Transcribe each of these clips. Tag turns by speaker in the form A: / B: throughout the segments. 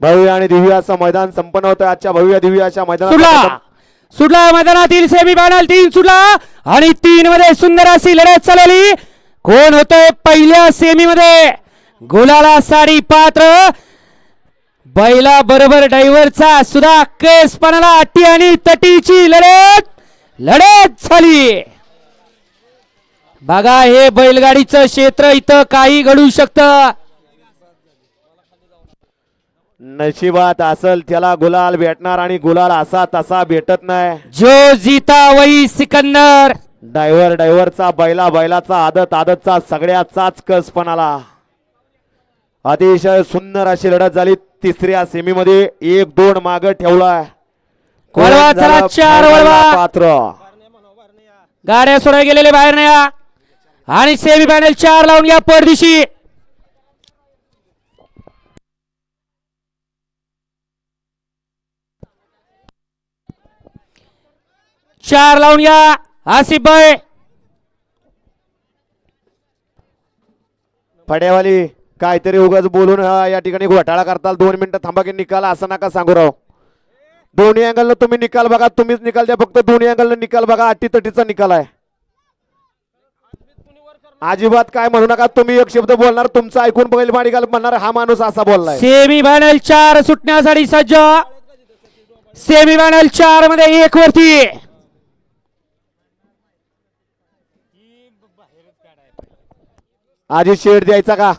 A: भव्य आणि दिव्य असं मैदान संपन्न होतं आजच्या भव्य दिव्य अशा
B: सुटला
A: मैदानात
B: सुटला मैदानातील सेमी फायनल तीन सुटला आणि तीन मध्ये सुंदर अशी लढत चालवली कोण होतोय पहिल्या सेमी मध्ये गुलाला साडी पात्र. बैला बरोबर ड्रायव्हरचा सुद्धा केसपणाला अटी आणि तटीची लढत लढत झाली. बघा हे बैलगाडीचं क्षेत्र इथं काही घडू शकतं.
A: नशिबात असल त्याला गुलाल भेटणार आणि गुलाल असा तसा भेटत नाही.
B: जो जीता वही सिकंदर.
A: डायव्हर डायव्हरचा बैला बैलाचा आदत आदतचा सगळ्याचाच कसपणाला अतिशय सुंदर अशी लढत झाली तिसऱ्या सेमीमध्ये एक दोन माग ठेवलाय.
B: वळवा, चला, चार वळवा.
A: पात्र?
B: गाड्या सोडाय गेलेले बाहेर नाही. आणि सेमी फायनल चार लावून या परदेशी. चार लावून या आसिफ भाई.
A: फड्यावाली काहीतरी उगाच बोलून या ठिकाणी घोटाळा करताल. दोन मिनिटं थांबा की निकाल असं नका सांगू राव. दोन्ही अँगलनं तुम्ही निकाल बघा. तुम्हीच निकाल द्या. फक्त दोन्ही अँगलनं निकाल बघा. अटी तटीचा निकाल आहे. अजिबात काय म्हणू नका तुम्ही एक शब्द बोलणार तुमचं ऐकून बैल निकाल म्हणणार हा माणूस असा बोललाय.
B: सेमी फायनल चार सुटण्यासाठी सज्ज. सेमी फायनल चारमध्ये एक वरती.
A: आधी शेड द्यायचा का?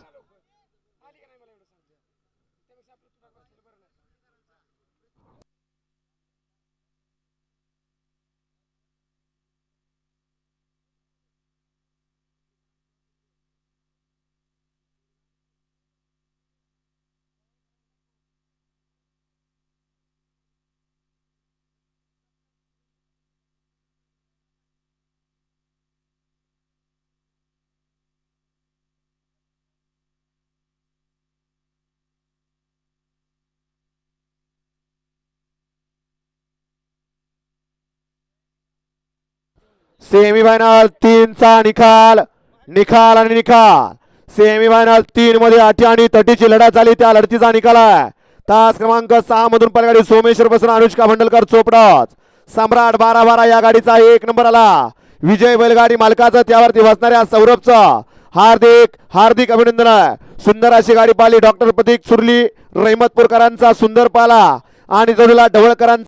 A: सेमीफायनल तीनचा निकाल निकाल आणि निकाल. सेमीफायनल तीन मध्ये अटी आणि तटीची लढत झाली त्या लढतीचा निकाल आहे. तास क्रमांक सहा मधून पलगाडी सोमेश्वर पासून अनुष्का भंडलकर चोपडाच. सम्राट बारा बारा या गाडीचा एक नंबर आला. विजय बैलगाडी मालकाचा त्यावरती बसणाऱ्या सौरभचा. हार्दिक हार्दिक अभिनंदन आहे. सुंदर अशी गाडी पाहिली डॉक्टर प्रतीक सुरली रहमतपूरकरांचा सुंदर पाला. आणि जोडीला ढवळकरांचा